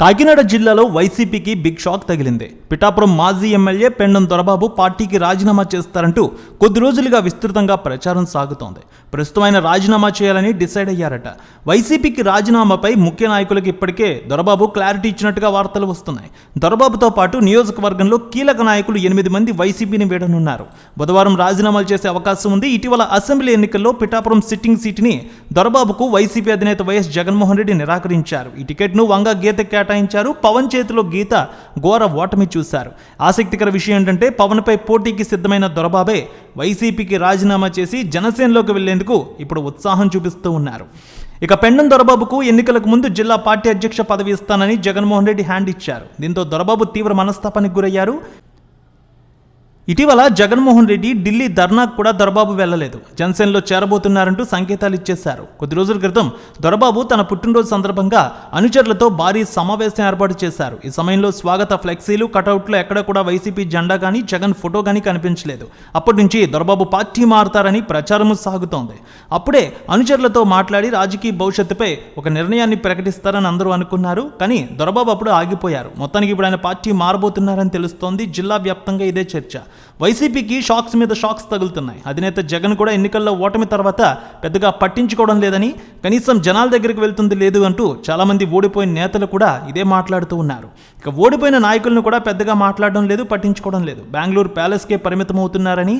కాకినాడ జిల్లాలో వైసీపీకి big shock తగిలింది. పిఠాపురం మాజీ ఎమ్మెల్యే పెండం దొరబాబు పార్టీకి రాజీనామా చేస్తారంటూ కొద్ది రోజులుగా విస్తృతంగా ప్రచారం సాగుతోంది. ప్రస్తుతం ఆయన రాజీనామా చేయాలని డిసైడ్ అయ్యారట. వైసీపీకి రాజీనామాపై ముఖ్య నాయకులకు ఇప్పటికే దొరబాబు క్లారిటీ ఇచ్చినట్టుగా వార్తలు వస్తున్నాయి. దొరబాబుతో పాటు నియోజకవర్గంలో కీలక నాయకులు ఎనిమిది మంది వైసీపీని వీడనున్నారు. బుధవారం రాజీనామాలు చేసే అవకాశం ఉంది. ఇటీవల అసెంబ్లీ ఎన్నికల్లో పిఠాపురం సిట్టింగ్ సీటుని దొరబాబుకు వైసీపీ అధినేత వైఎస్ జగన్మోహన్ రెడ్డి నిరాకరించారు. ఈ టికెట్ను వంగ గీత కేటాయించారు. పవన్ చేతిలో గీత ఘోర ఓటమి చూశారు. ఆసక్తికర విషయం ఏంటంటే పవన్పై పోటీకి సిద్ధమైన దొరబాబే వైసీపీకి రాజీనామా చేసి జనసేనలోకి వెళ్ళేందుకు ఇప్పుడు ఉత్సాహం చూపిస్తూ ఉన్నారు. ఇక పెండం దొరబాబుకు ఎన్నికలకు ముందు జిల్లా పార్టీ అధ్యక్ష పదవి ఇస్తానని జగన్మోహన్ రెడ్డి హ్యాండ్ ఇచ్చారు. దీంతో దొరబాబు తీవ్ర మనస్తాపానికి గురయ్యారు. ఇటీవల జగన్మోహన్ రెడ్డి ఢిల్లీ ధర్నాకు కూడా దొరబాబు వెళ్ళలేదు జనసేనలో చేరబోతున్నారంటూ సంకేతాలు ఇచ్చేశారు. కొద్ది రోజుల క్రితం దొరబాబు తన పుట్టినరోజు సందర్భంగా అనుచరులతో భారీ సమావేశం ఏర్పాటు చేశారు. ఈ సమయంలో స్వాగత ఫ్లెక్సీలు కటౌట్లు ఎక్కడ కూడా వైసీపీ జెండా కానీ జగన్ ఫోటో కానీ కనిపించలేదు. అప్పటి నుంచి దొరబాబు పార్టీ మారుతారని ప్రచారము సాగుతోంది. అప్పుడే అనుచరులతో మాట్లాడి రాజకీయ భవిష్యత్తుపై ఒక నిర్ణయాన్ని ప్రకటిస్తారని అందరూ అనుకున్నారు. కానీ దొరబాబు అప్పుడు ఆగిపోయారు. మొత్తానికి ఇప్పుడు ఆయన పార్టీ మారబోతున్నారని తెలుస్తోంది. జిల్లా వ్యాప్తంగా ఇదే చర్చ. వైసీపీకి షాక్స్ మీద షాక్స్ తగులుతున్నాయి. అధినేత జగన్ కూడా ఎన్నికల్లో ఓటమి తర్వాత పెద్దగా పట్టించుకోవడం లేదని కనీసం జనాల దగ్గరికి వెళ్తుంది లేదు అంటూ చాలామంది ఓడిపోయిన నేతలు కూడా ఇదే మాట్లాడుతూ ఉన్నారు. ఇక ఓడిపోయిన నాయకులను కూడా పెద్దగా మాట్లాడడం లేదు పట్టించుకోవడం లేదు. బెంగళూరు ప్యాలెస్కే పరిమితం అవుతున్నారని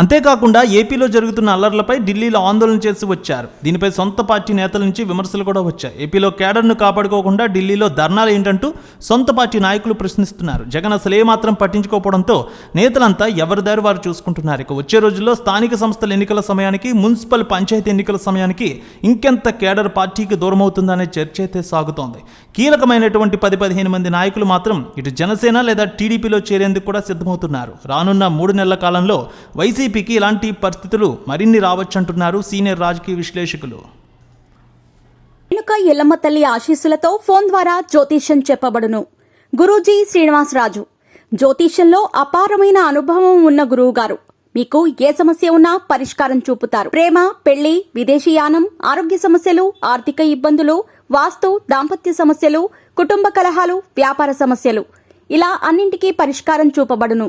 అంతేకాకుండా ఏపీలో జరుగుతున్న అల్లర్లపై ఢిల్లీలో ఆందోళన చేసి వచ్చారు. దీనిపై సొంత పార్టీ నేతల నుంచి విమర్శలు కూడా వచ్చాయి. ఏపీలో కేడర్ను కాపాడుకోకుండా ఢిల్లీలో ధర్నాలు ఏంటంటూ సొంత పార్టీ నాయకులు ప్రశ్నిస్తున్నారు. జగన్ అసలు ఏమాత్రం పట్టించుకోకపోవడంతో నేతలంతా ఎవరిదారి వారు చూసుకుంటున్నారు. ఇక వచ్చే రోజుల్లో స్థానిక సంస్థల ఎన్నికల సమయానికి మున్సిపల్ పంచాయతీ ఎన్నికల సమయానికి ఇంకెంత కేడర్ పార్టీకి దూరం అవుతుందనే చర్చ అయితే సాగుతోంది. కీలకమైనటువంటి పది పదిహేను మంది నాయకులు మాత్రం ఇటు జనసేన లేదా టీడీపీలో చేరేందుకు కూడా సిద్ధమవుతున్నారు. రానున్న మూడు నెలల కాలంలో వైసీపీ వైసీపీకి ఇలాంటి పరిస్థితులు మరిన్ని రావచ్చంటున్నారు సీనియర్ రాజకీయ విశ్లేషకులు. రేణుక ఎల్లమ్మ తల్లి ఆశీస్సులతో ఫోన్ ద్వారా జ్యోతిష్యం చెప్పబడును. గురూజీ శ్రీనివాసరాజు. జ్యోతిష్యంలో అపారమైన అనుభవం ఉన్న గురువు గారు మీకు ఏ సమస్య ఉన్నా పరిష్కారం చూపుతారు. ప్రేమ పెళ్ళి విదేశీయానం ఆరోగ్య సమస్యలు ఆర్థిక ఇబ్బందులు వాస్తు దాంపత్య సమస్యలు కుటుంబ కలహాలు వ్యాపార సమస్యలు. ఇలా అన్నింటికీ పరిష్కారం చూపబడును.